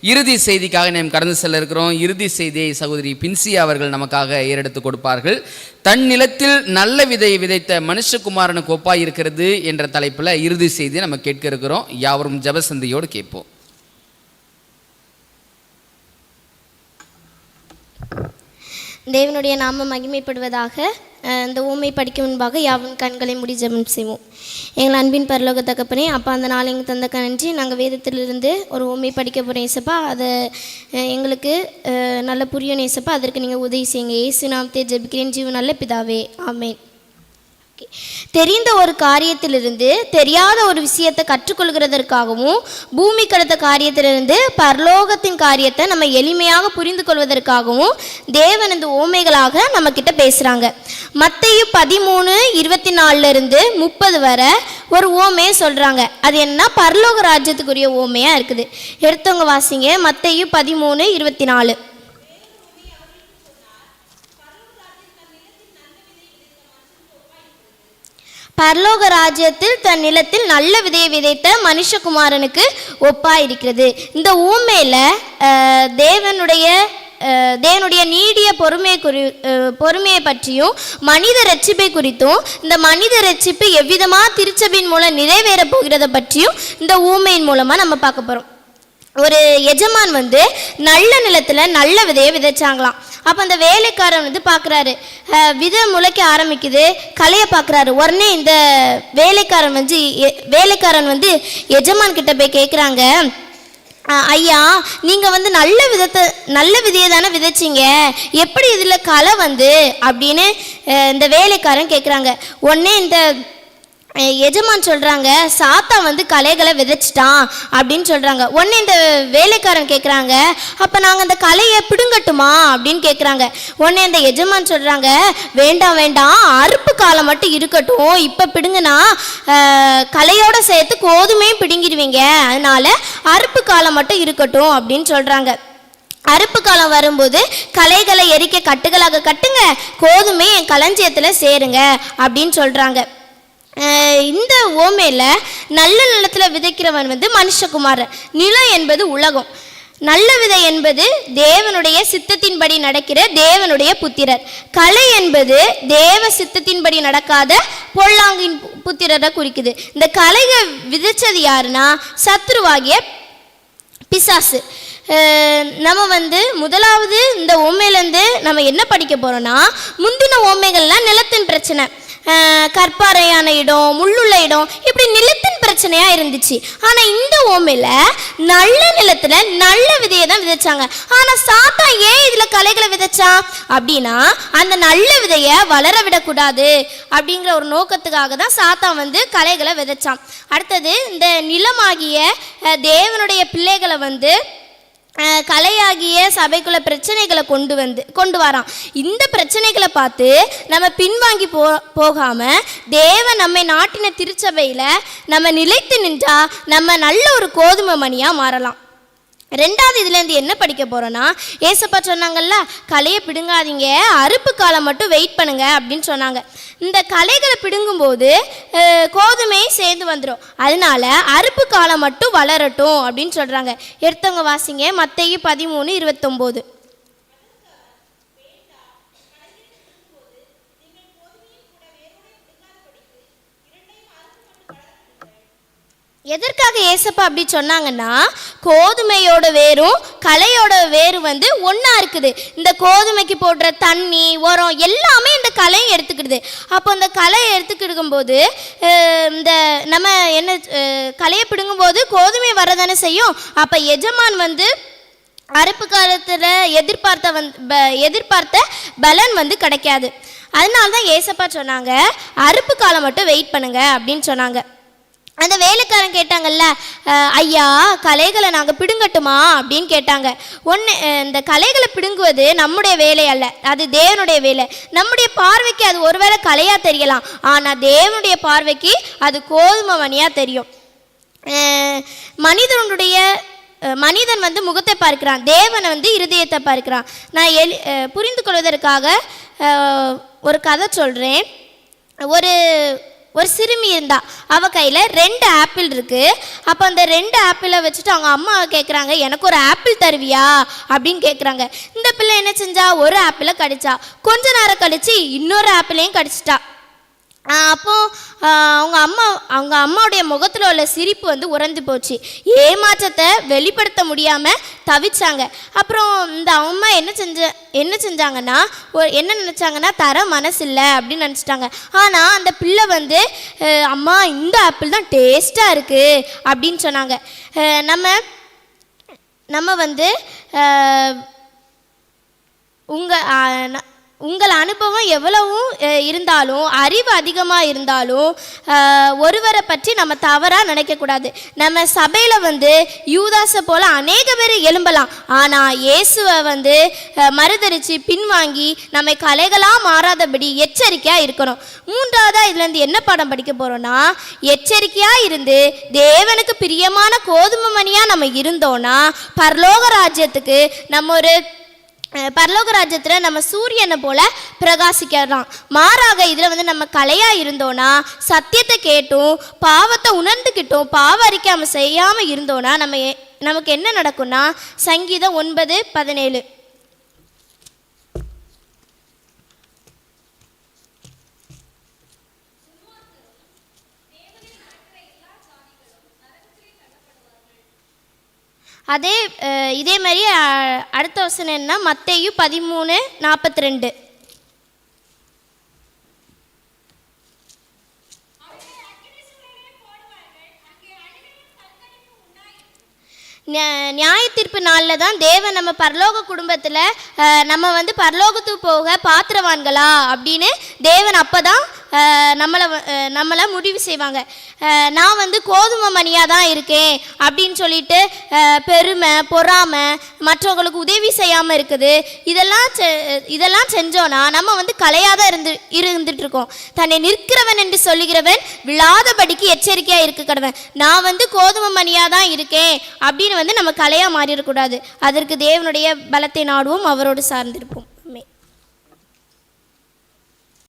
இறுதி செய்திக்காக நாம் கடந்து செல்ல இருக்கிறோம் இறுதி செய்தியை சகோதரி பின்சி அவர்கள் நமக்காக ஏறெடுத்து கொடுப்பார்கள். தன் நிலத்தில் நல்ல விதையை விதைத்த மனுஷகுமாரனுக்கு ஒப்பாய் இருக்கிறது என்ற தலைப்பில் இறுதி செய்தியை நம்ம கேட்க இருக்கிறோம். யாவரும் ஜபசந்தியோடு கேட்போம். தேவனுடைய நாம மகிமைப்படுவதாக இந்த ஊமை படிக்கும் முன்பாக யாவும் கண்களை முடி ஜபம் செய்வோம். எங்கள் அன்பின் பரலோக தகப்பனே அப்போ அந்த நாள் எங்கள் தந்த நன்றி நாங்கள் வேதத்திலிருந்து ஒரு ஊமை படிக்க போகிறோம் ஏசப்பா. அதை எங்களுக்கு நல்ல புரியும் ஏசப்பா. அதற்கு நீங்கள் உதவி செய்யுங்க. ஏசு நாமத்தே ஜபிக்கிறேன். ஜீவ நல்ல பிதாவே. ஆமேன். தெரிந்த ஒரு காரியத்திலிருந்து தெரியாத ஒரு விஷயத்தை கற்றுக்கொள்கிறதற்காகவும் பூமி கடத்த காரியத்திலிருந்து பரலோகத்தின் காரியத்தை நம்ம எளிமையாக புரிந்து கொள்வதற்காகவும் தேவன் இந்த ஓமைகளாக நம்ம கிட்ட பேசுகிறாங்க மத்தையு பதிமூணு இருபத்தி நாலுலேருந்து முப்பது வரை ஒரு ஓமையை சொல்கிறாங்க அது என்ன பரலோக ராஜ்யத்துக்குரிய ஓமையாக இருக்குது. எடுத்தவங்க வாசிங்க. மத்தையு பதிமூணு இருபத்தி நாலு பரலோக ராஜ்யத்தில் தன் நிலத்தில் நல்ல விதையை விதைத்த மனுஷகுமாரனுக்கு ஒப்பாய் இருக்கிறது இந்த ஊமையில தேவனுடைய தேவனுடைய நீடிய பொறுமையை குறி பொறுமையை பற்றியும் மனித ரட்சிப்பை குறித்தும் இந்த மனித ரட்சிப்பு எவ்விதமாக திருச்சபையின் மூலம் நிறைவேறப் போகிறத பற்றியும் இந்த ஊமையின் மூலமாக நம்ம பார்க்க போகிறோம் ஒரு எஜமான் வந்து நல்ல நிலத்தில் நல்ல விதையை விதைச்சாங்களாம். அப்போ அந்த வேலைக்காரன் வந்து பார்க்குறாரு விதை முளைக்க ஆரம்பிக்குது. கலையை பார்க்குறாரு உடனே இந்த வேலைக்காரன் வந்து வேலைக்காரன் வந்து எஜமான் கிட்ட போய் கேட்குறாங்க ஐயா நீங்கள் வந்து நல்ல விதத்தை நல்ல விதையை தானே விதைச்சிங்க. எப்படி இதில் களை வந்து அப்படின்னு இந்த வேலைக்காரன் கேட்குறாங்க உடனே இந்த எஜமான் சொல்கிறாங்க சாத்தா வந்து கலைகளை விதைச்சிட்டான் அப்படின்னு சொல்கிறாங்க ஒன்று இந்த வேலைக்காரன் கேட்குறாங்க அப்போ நாங்கள் அந்த கலையை பிடுங்கட்டுமா? அப்படின்னு கேட்குறாங்க ஒன்று இந்த எஜமான் சொல்கிறாங்க வேண்டாம் வேண்டாம். அறுப்பு காலம் மட்டும் இருக்கட்டும். இப்போ பிடுங்கினா கலையோட சேர்த்து கோதுமையும் பிடுங்கிடுவீங்க. அதனால் அறுப்பு காலம் மட்டும் இருக்கட்டும். அப்படின்னு சொல்கிறாங்க அறுப்பு காலம் வரும்போது கலைகளை எரிக்க கட்டுகளாக கட்டுங்க. கோதுமை என் களஞ்சியத்தில் சேருங்க அப்படின்னு சொல்கிறாங்க இந்த ஓமையில் நல்ல நிலத்தில் விதைக்கிறவன் வந்து மனுஷகுமாரன் நிலம் என்பது உலகம். நல்ல விதை என்பது தேவனுடைய சித்தத்தின்படி நடக்கிற தேவனுடைய புத்திரர். கலை என்பது தேவ சித்தத்தின்படி நடக்காத பொல்லாங்கின் புத்திரரை குறிக்குது. இந்த கலையை விதைச்சது யாருன்னா சத்ருவாகிய பிசாசு. நம்ம வந்து முதலாவது இந்த ஓமையிலேருந்து நம்ம என்ன படிக்க போகிறோன்னா முந்தின ஓமைகள்லாம் நிலத்தின் பிரச்சனை. கற்பாறையான இடம் முள்ளுள்ள இடம் இப்படி நிலத்தின் பிரச்சனையாக இருந்துச்சு. ஆனால் இந்த ஓமையில் நல்ல நிலத்தில் நல்ல விதையை தான் விதைச்சாங்க. ஆனால் சாத்தா ஏன் இதில் கலைகளை விதைச்சான் அப்படின்னா அந்த நல்ல விதையை வளர விடக்கூடாது அப்படிங்கிற ஒரு நோக்கத்துக்காக தான் சாத்தா வந்து கலைகளை விதைச்சான். அடுத்தது இந்த நிலமாகிய தேவனுடைய பிள்ளைகளை வந்து கலையாகிய சபைக்குள்ள பிரச்சனைகளை கொண்டு வந்து கொண்டு வரான். இந்த பிரச்சனைகளை பார்த்து நம்ம பின்வாங்கி போ போகாமல் தேவன் நம்மை நாட்டின திருச்சபையில் நம்ம நிலைத்து நின்றா நம்ம நல்ல ஒரு கோதுமை மணியாக மாறலாம். ரெண்டாவது இதுலேருந்து என்ன படிக்க போகிறோன்னா ஏசப்பா சொன்னாங்கல்ல கலையை பிடுங்காதீங்க அறுப்பு காலம் மட்டும் வெயிட் பண்ணுங்க அப்படின்னு சொன்னாங்க. இந்த கலைகளை பிடுங்கும்போது கோதுமை சேர்ந்து வந்துடும் அதனால அறுப்பு காலம் மட்டும் வளரட்டும் அப்படின்னு சொல்கிறாங்க எடுத்தவங்க வாசிங்க மத்தையும் பதிமூணு இருபத்தொம்போது. எதற்காக ஏசப்பா அப்படி சொன்னாங்கன்னா கோதுமையோட வேரும் கலையோட வேரும் வந்து ஒன்றா இருக்குது. இந்த கோதுமைக்கு போடுற தண்ணி உரம் எல்லாமே இந்த கலையும் எடுத்துக்கிடுது. அப்போ இந்த கலையை எடுத்துக்கிடுக்கும் போது இந்த நம்ம என்ன கலையை பிடுங்கும்போது கோதுமை வரதானே செய்யும்? அப்போ எஜமான் வந்து அறுப்பு காலத்தில் எதிர்பார்த்த வந் ப- எதிர்பார்த்த பலன் வந்து கிடைக்காது. அதனால தான் ஏசப்பா சொன்னாங்க அறுப்பு காலம் மட்டும் வெயிட் பண்ணுங்க அப்படின்னு சொன்னாங்க. அந்த வேலைக்காரன் கேட்டாங்கல்ல ஐயா கலைகளை நாங்கள் பிடுங்கட்டுமா? அப்படின்னு கேட்டாங்க. ஒன்று இந்த கலைகளை பிடுங்குவது நம்முடைய வேலை அல்ல அது தேவனுடைய வேலை. நம்முடைய பார்வைக்கு அது ஒருவேளை கலையாக தெரியலாம் ஆனால் தேவனுடைய பார்வைக்கு அது கோதுமை மணியாக தெரியும். மனிதனுடைய மனிதன் வந்து முகத்தை பார்க்கிறான் தேவனை வந்து இருதயத்தை பார்க்கிறான். நான் எலி புரிந்து கொள்வதற்காக ஒரு கதை சொல்கிறேன் ஒரு ஒரு சிறுமி இருந்தா. அவ கையில் ரெண்டு ஆப்பிள் இருக்கு. அப்போ அந்த ரெண்டு ஆப்பிளை வச்சுட்டு அவங்க அம்மா கேட்குறாங்க எனக்கு ஒரு ஆப்பிள் தருவியா? அப்படின்னு கேட்குறாங்க இந்த பிள்ளை என்ன செஞ்சா? ஒரு ஆப்பிளை கடிச்சா. கொஞ்ச நேரம் கழிச்சு இன்னொரு ஆப்பிளையும் கடிச்சிட்டா. அப்போது அவங்க அம்மா அவங்க அம்மாவுடைய முகத்தில் உள்ள சிரிப்பு வந்து உறைந்து போச்சு. ஏமாற்றத்தை வெளிப்படுத்த முடியாமல் தவிச்சாங்க. அப்புறம் இந்த அம்மா என்ன செஞ்ச என்ன செஞ்சாங்கன்னா என்ன நினச்சாங்கன்னா தர மனசு இல்லை அப்படின்னு நினச்சிட்டாங்க. ஆனால் அந்த பிள்ளை வந்து அம்மா இந்த ஆப்பிள் தான் டேஸ்ட்டாக இருக்குது அப்படின்னு சொன்னாங்க. நம்ம நம்ம வந்து உங்கள் உங்கள் அனுபவம் எவ்வளவும் இருந்தாலும் அறிவு அதிகமாக இருந்தாலும் ஒருவரை பற்றி நம்ம தவறாக நினைக்கக்கூடாது. நம்ம சபையில் வந்து யூதாஸை போல் அநேக பேர் எழும்பலாம். ஆனால் இயேசுவை வந்து அஹ், பின்வாங்கி நம்மை கலைகளாக மாறாதபடி எச்சரிக்கையாக இருக்கணும். மூன்றாவதாக இதுலேருந்து என்ன பாடம் படிக்க போகிறோன்னா எச்சரிக்கையாக இருந்து தேவனுக்கு பிரியமான கோதுமை மணியாக நம்ம இருந்தோன்னா பரலோக ராஜ்யத்துக்கு நம்ம ஒரு பரலோக ராஜ்யத்தில் நம்ம சூரியனை போல பிரகாசிக்கலாம் மாறாக இதில் வந்து நம்ம கலையாக இருந்தோன்னா சத்தியத்தை கேட்டும் பாவத்தை உணர்ந்துக்கிட்டும் பாவ அறிக்காமல் செய்யாமல் இருந்தோன்னா நம்ம எ- நமக்கு என்ன நடக்கும்னா சங்கீதம் ஒன்பது பதினேழு. அதே அஹ், இதே மாதிரி அடுத்த வசனம் என்ன மத்தேயு பதிமூணு நாற்பத்தி ரெண்டு நியாய தீர்ப்பு நாளில் தான் தேவன் நம்ம பரலோக குடும்பத்தில் நம்ம வந்து பரலோகத்துக்கு போக பாத்திரவான்களா? அப்படின்னு தேவன் அப்போ தான் நம்மளை நம்மளை முடிவு செய்வாங்க. நான் வந்து கோதுமை மணியாக தான் இருக்கேன் அப்படின்னு சொல்லிட்டு பெருமை பொறாமை மற்றவங்களுக்கு உதவி செய்யாமல் இருக்குது. இதெல்லாம் செ- இதெல்லாம் செஞ்சோன்னா நம்ம வந்து கலையாக தான் இருந்து இருந்துட்டுருக்கோம் தன்னை நிற்கிறவன் என்று சொல்லுகிறவன் விழாதபடிக்கு எச்சரிக்கையாக இருக்க கடவன். நான் வந்து கோதுமை மணியாக தான் இருக்கேன் அப்படின்னு வந்து நம்ம கலையாக மாறிடக்கூடாது. அதற்கு தேவனுடைய பலத்தை நாடுவோம் அவரோடு சார்ந்திருப்போம்.